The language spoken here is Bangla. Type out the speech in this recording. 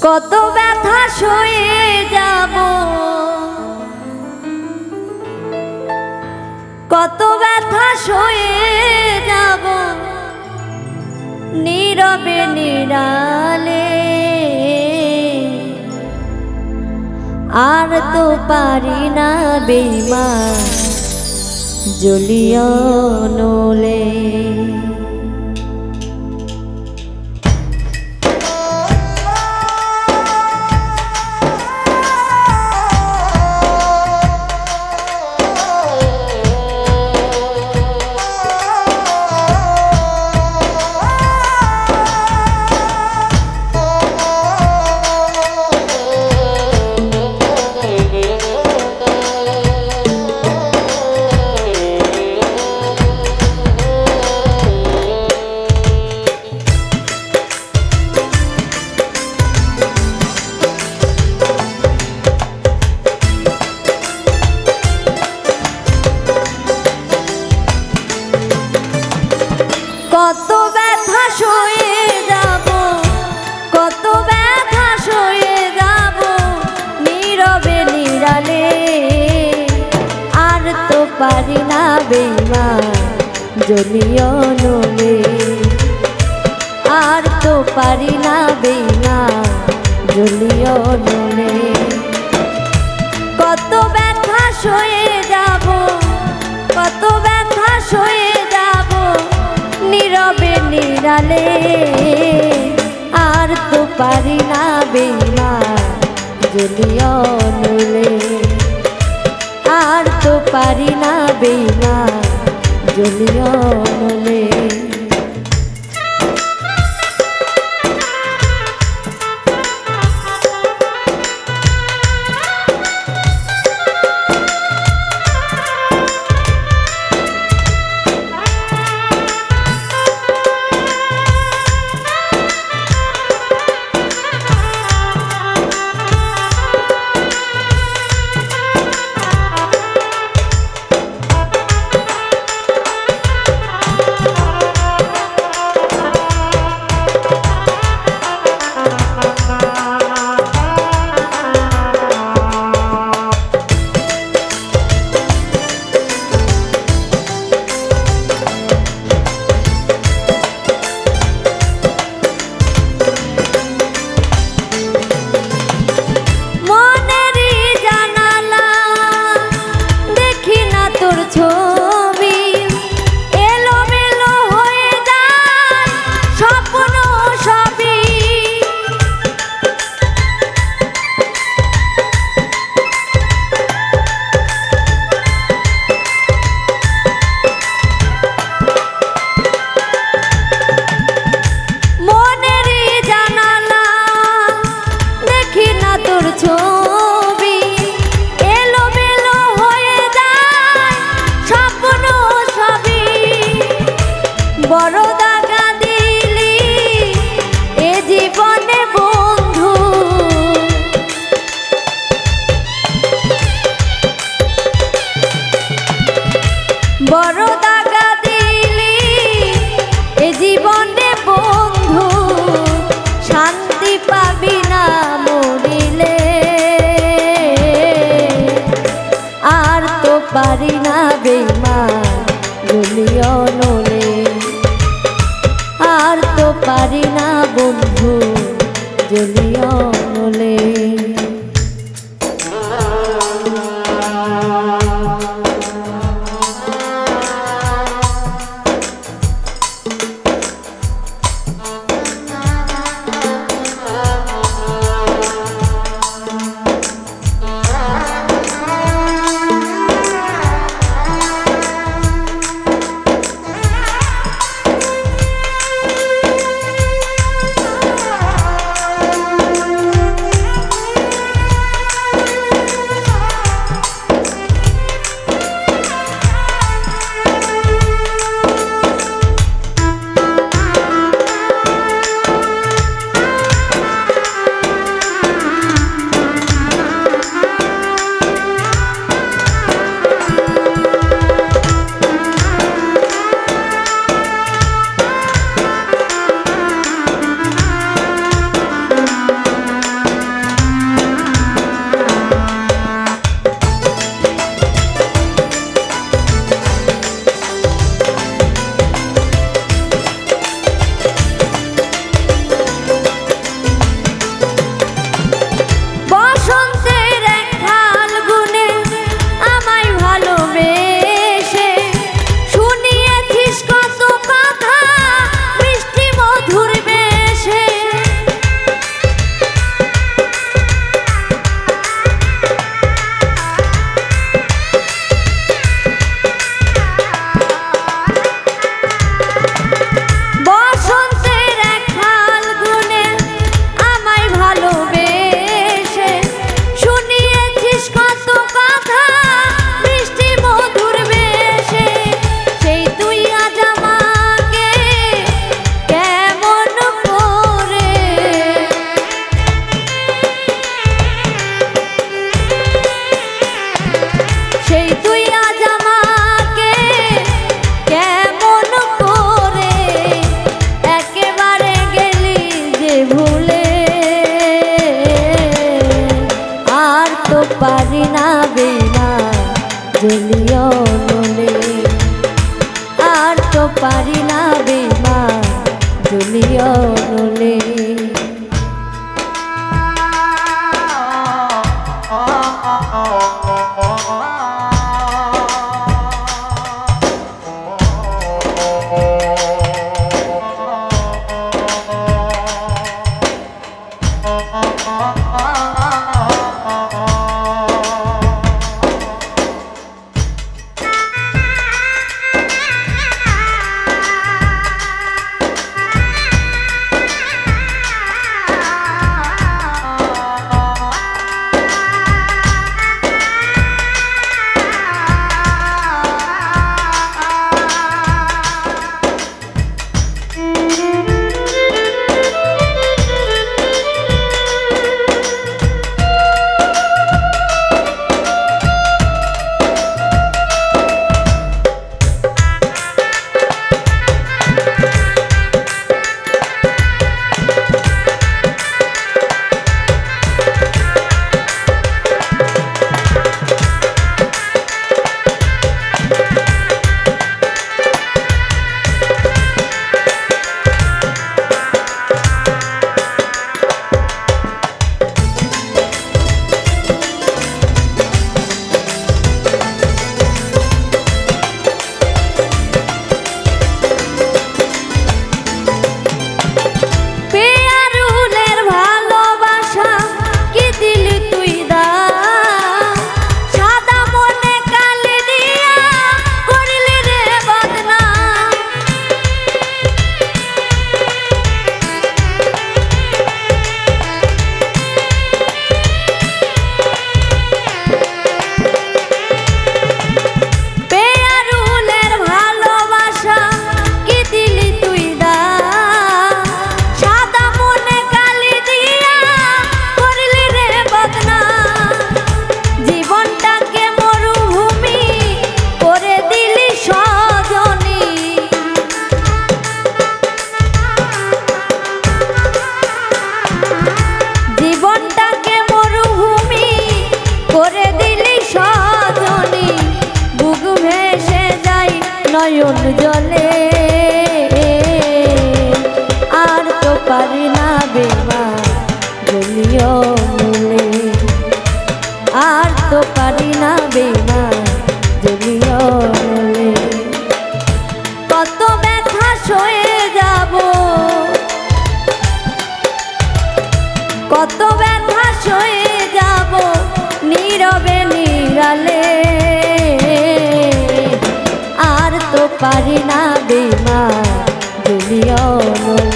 কত ব্যথা সয়ে যাব। কত ব্যথা সয়ে যাব। নীরবে নিরালে আর তো পারি না বেমা জ্বলিয় নলে আর তো পারি না কত ব্যথা সয়ে যাব, কত ব্যথা সয়ে যাব, নীরবে নিরালে। আর তো পারি না নলে আর তো পারি না। জলীয় জলিও Música নয়ন জলে। আর তো পারি না বেমা জলীয় মূলে। আর তো পারি না বেমা জলীয় কত মা তুমি অনল